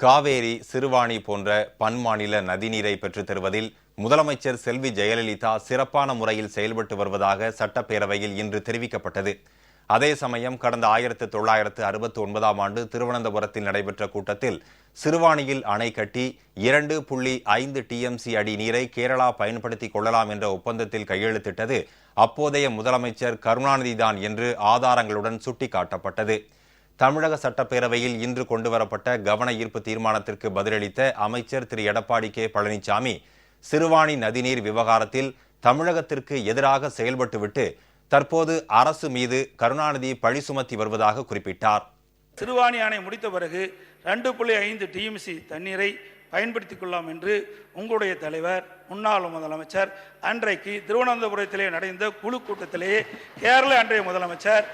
காவேரி சிறுவாணி போன்ற பன்மாநில நதிநீரை பெற்றுத் தருவதில் முதலமைச்சர் செல்வி ஜெயலலிதா சிறப்பான முறையில் செயல்பட்டு வருவதாக சட்டப்பேரவையில் இன்று தெரிவிக்கப்பட்டது. அதே சமயம் கடந்த ஆயிரத்து தொள்ளாயிரத்து அறுபத்தி ஒன்பதாம் ஆண்டு திருவனந்தபுரத்தில் நடைபெற்ற கூட்டத்தில் சிறுவாணியில் அணை கட்டி இரண்டு புள்ளி ஐந்து டிஎம்சி அடி நீரை கேரளா பயன்படுத்திக் கொள்ளலாம் என்ற ஒப்பந்தத்தில் கையெழுத்திட்டது. அப்போதைய முதலமைச்சர் கருணாநிதிதான் என்று ஆதாரங்களுடன் சுட்டிக்காட்டப்பட்டது. தமிழக சட்டப்பேரவையில் இன்று கொண்டுவரப்பட்ட கவன ஈர்ப்பு தீர்மானத்திற்கு பதிலளித்த அமைச்சர் திரு. எடப்பாடி கே. பழனிசாமி சிறுவாணி நதிநீர் விவகாரத்தில் தமிழகத்திற்கு எதிராக செயல்பட்டுவிட்டு தற்போது அரசு மீது கருணாநிதி பழி சுமத்தி வருவதாக குறிப்பிட்டார். சிறுவாணி ஆணை முடித்த பிறகு ரெண்டு புள்ளி ஐந்து டிஎம்சி தண்ணீரை பயன்படுத்திக் கொள்ளலாம் என்று உங்களுடைய தலைவர் முன்னாள் முதலமைச்சர் அன்றைக்கு திருவனந்தபுரத்திலே நடந்த குழு கூட்டத்திலேயே கேரள அன்றைய முதலமைச்சர்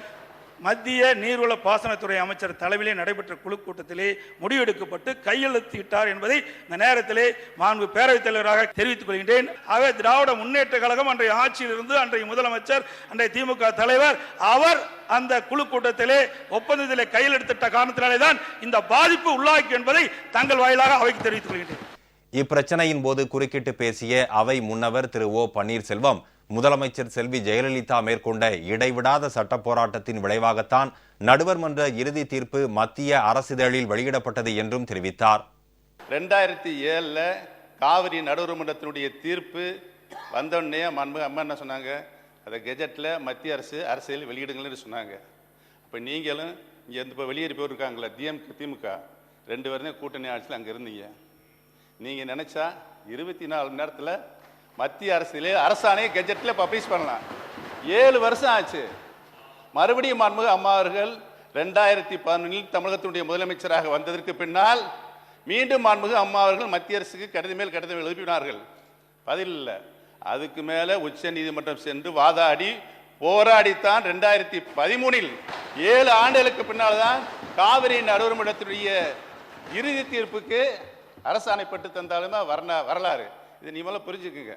மத்திய நீர்வள பாசனத்துறை அமைச்சர் தலைமையிலே நடைபெற்ற குழு கூட்டத்திலே முடிவெடுக்கப்பட்டு கையெழுத்திட்டார் என்பதை இந்த நேரத்திலே மாண்பு பேரவைத் தலைவராக தெரிவித்துக் கொள்கின்றேன். ஆகவே திராவிட முன்னேற்ற கழகம் அன்றைய ஆட்சியில் இருந்து அன்றைய முதலமைச்சர் அன்றைய திமுக தலைவர் அவர் அந்த குழு கூட்டத்திலே ஒப்பந்தத்திலே கையெழுத்திட்ட காரணத்தினாலே தான் இந்த பாதிப்பு உள்ளாக்கி என்பதை தங்கள் வாயிலாக அவைக்கு தெரிவித்துக் கொள்கின்றேன். இப்பிரச்சனையின் போது குறுக்கிட்டு பேசிய அவை முன்னவர் திரு ஓ பன்னீர்செல்வம் முதலமைச்சர் செல்வி ஜெயலலிதா மேற்கொண்ட இடைவிடாத சட்ட போராட்டத்தின் விளைவாகத்தான் நடுவர் மன்ற இறுதி தீர்ப்பு மத்திய அரசிதழில் வெளியிடப்பட்டது என்றும் தெரிவித்தார். ரெண்டாயிரத்தி ஏழில் காவிரி நடுவர்மன்றத்தினுடைய தீர்ப்பு வந்தோடனே மன்மு அம்மா என்ன சொன்னாங்க? அதை கெஜெட்டில் மத்திய அரசு அரசியல் வெளியிடுங்கள்னு சொன்னாங்க. அப்போ நீங்களும் இங்கே இந்த இப்போ வெளியேறி போயிருக்காங்களே திமுக திமுக ரெண்டு பேருமே கூட்டணி ஆட்சியில் அங்கே இருந்தீங்க. நீங்கள் நினச்சா இருபத்தி நாலு மணி நேரத்தில் மத்திய அரசிலே அரசாணையை கெஜெட்டில் பப்ளிஷ் பண்ணலாம். ஏழு வருஷம் ஆச்சு. மறுபடியும் மன்முக அம்மா அவர்கள் ரெண்டாயிரத்தி பதினொன்றில் தமிழகத்தினுடைய முதலமைச்சராக வந்ததற்கு பின்னால் மீண்டும் மாண்புக அம்மா அவர்கள் மத்திய அரசுக்கு கடிதம் மேல் கடிதம் எழுப்பினார்கள். பதில் இல்லை. அதுக்கு மேலே உச்ச நீதிமன்றம் சென்று வாதாடி போராடித்தான் ரெண்டாயிரத்தி பதிமூணில் ஏழு ஆண்டுகளுக்கு பின்னால் தான் காவிரி நடுவர்மன்றத்தினுடைய இறுதி தீர்ப்புக்கு அரசாணை பெற்று வரண வரலாறு. இது நீ மேலே புரிஞ்சுக்குங்க.